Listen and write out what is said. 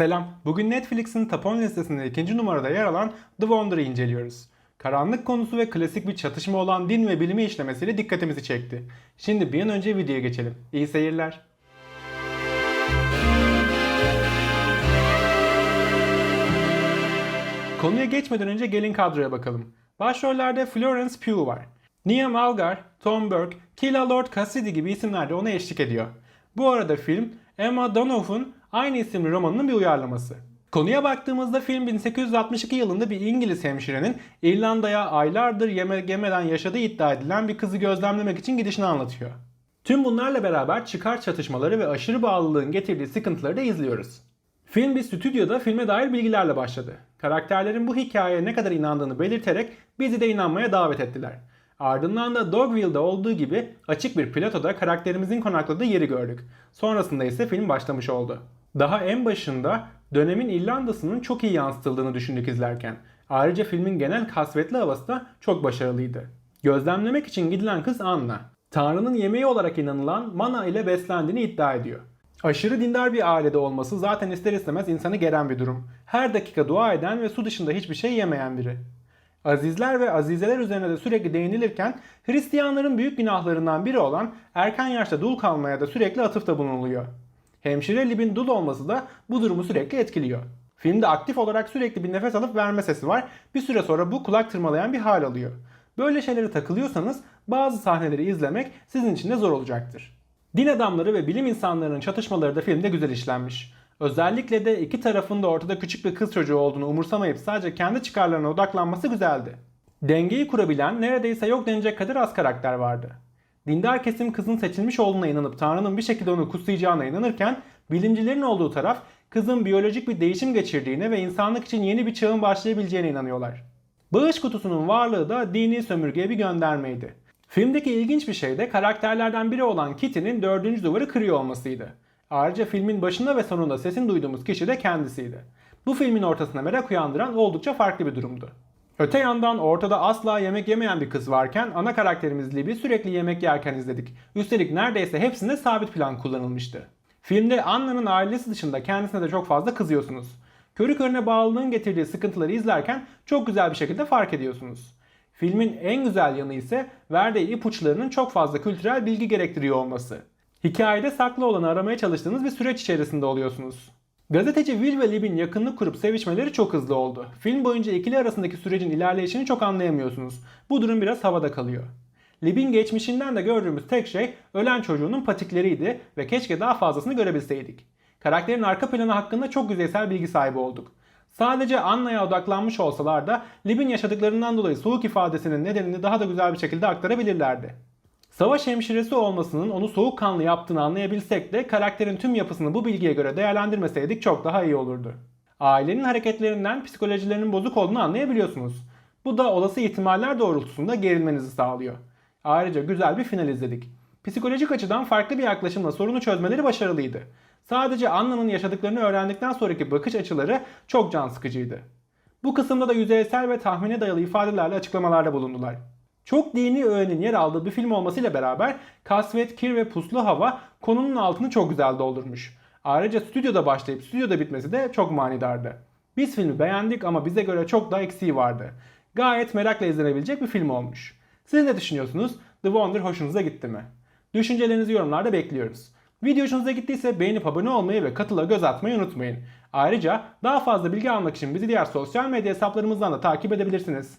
Selam. Bugün Netflix'in 10 listesinde ikinci numarada yer alan The Wander'ı inceliyoruz. Karanlık konusu ve klasik bir çatışma olan din ve bilimi işlemesiyle dikkatimizi çekti. Şimdi bir an önce videoya geçelim. İyi seyirler. Konuya geçmeden önce gelin kadroya bakalım. Başrollerde Florence Pugh var. Nia Malgar, Tom Burke, Kila Lord Cassidy gibi isimler de ona eşlik ediyor. Bu arada film Emma Donoghue aynı isimli romanının bir uyarlaması. Konuya baktığımızda film 1862 yılında bir İngiliz hemşirenin İrlanda'ya aylardır yemek yemeden yaşadığı iddia edilen bir kızı gözlemlemek için gidişini anlatıyor. Tüm bunlarla beraber çıkar çatışmaları ve aşırı bağlılığın getirdiği sıkıntıları da izliyoruz. Film bir stüdyoda filme dair bilgilerle başladı. Karakterlerin bu hikayeye ne kadar inandığını belirterek bizi de inanmaya davet ettiler. Ardından da Dogville'da olduğu gibi açık bir platoda karakterimizin konakladığı yeri gördük. Sonrasında ise film başlamış oldu. Daha en başında dönemin İrlanda'sının çok iyi yansıtıldığını düşündük izlerken. Ayrıca filmin genel kasvetli havası da çok başarılıydı. Gözlemlemek için gidilen kız Anna. Tanrı'nın yemeği olarak inanılan mana ile beslendiğini iddia ediyor. Aşırı dindar bir ailede olması zaten ister istemez insanı geren bir durum. Her dakika dua eden ve su dışında hiçbir şey yemeyen biri. Azizler ve azizeler üzerine de sürekli değinilirken Hristiyanların büyük günahlarından biri olan erken yaşta dul kalmaya da sürekli atıfta bulunuluyor. Hemşire Lib'in dul olması da bu durumu sürekli etkiliyor. Filmde aktif olarak sürekli bir nefes alıp verme sesi var. Bir süre sonra bu kulak tırmalayan bir hal alıyor. Böyle şeylere takılıyorsanız bazı sahneleri izlemek sizin için de zor olacaktır. Din adamları ve bilim insanlarının çatışmaları da filmde güzel işlenmiş. Özellikle de iki tarafın da ortada küçük bir kız çocuğu olduğunu umursamayıp sadece kendi çıkarlarına odaklanması güzeldi. Dengeyi kurabilen neredeyse yok denecek kadar az karakter vardı. Dindar kesim kızın seçilmiş olduğuna inanıp Tanrı'nın bir şekilde onu kutsayacağına inanırken bilimcilerin olduğu taraf kızın biyolojik bir değişim geçirdiğine ve insanlık için yeni bir çağın başlayabileceğine inanıyorlar. Bağış kutusunun varlığı da dini sömürgeye bir göndermeydi. Filmdeki ilginç bir şey de karakterlerden biri olan Kitty'nin dördüncü duvarı kırıyor olmasıydı. Ayrıca filmin başında ve sonunda sesini duyduğumuz kişi de kendisiydi. Bu filmin ortasına merak uyandıran oldukça farklı bir durumdu. Öte yandan ortada asla yemek yemeyen bir kız varken ana karakterimiz Lib'i sürekli yemek yerken izledik. Üstelik neredeyse hepsinde sabit plan kullanılmıştı. Filmde Anna'nın ailesi dışında kendisine de çok fazla kızıyorsunuz. Körü körüne bağlılığın getirdiği sıkıntıları izlerken çok güzel bir şekilde fark ediyorsunuz. Filmin en güzel yanı ise verdiği ipuçlarının çok fazla kültürel bilgi gerektiriyor olması. Hikayede saklı olanı aramaya çalıştığınız bir süreç içerisinde oluyorsunuz. Gazeteci Will ve Lib'in yakınlık kurup sevişmeleri çok hızlı oldu. Film boyunca ikili arasındaki sürecin ilerleyişini çok anlayamıyorsunuz. Bu durum biraz havada kalıyor. Lib'in geçmişinden de gördüğümüz tek şey ölen çocuğunun patikleriydi ve keşke daha fazlasını görebilseydik. Karakterin arka planı hakkında çok yüzeysel bilgi sahibi olduk. Sadece Anna'ya odaklanmış olsalar da Lib'in yaşadıklarından dolayı soğuk ifadesinin nedenini daha da güzel bir şekilde aktarabilirlerdi. Savaş hemşiresi olmasının onu soğukkanlı yaptığını anlayabilsek de karakterin tüm yapısını bu bilgiye göre değerlendirmeseydik çok daha iyi olurdu. Ailenin hareketlerinden psikolojilerinin bozuk olduğunu anlayabiliyorsunuz. Bu da olası ihtimaller doğrultusunda gerilmenizi sağlıyor. Ayrıca güzel bir final izledik. Psikolojik açıdan farklı bir yaklaşımla sorunu çözmeleri başarılıydı. Sadece Anna'nın yaşadıklarını öğrendikten sonraki bakış açıları çok can sıkıcıydı. Bu kısımda da yüzeysel ve tahmine dayalı ifadelerle açıklamalarda bulundular. Çok dini öğenin yer aldığı bir film olmasıyla beraber kasvet, kir ve puslu hava konunun altını çok güzel doldurmuş. Ayrıca stüdyoda başlayıp stüdyoda bitmesi de çok manidardı. Biz filmi beğendik ama bize göre çok daha eksiği vardı. Gayet merakla izlenebilecek bir film olmuş. Siz ne düşünüyorsunuz? The Wonder hoşunuza gitti mi? Düşüncelerinizi yorumlarda bekliyoruz. Video hoşunuza gittiyse beğenip abone olmayı ve katıla göz atmayı unutmayın. Ayrıca daha fazla bilgi almak için bizi diğer sosyal medya hesaplarımızdan da takip edebilirsiniz.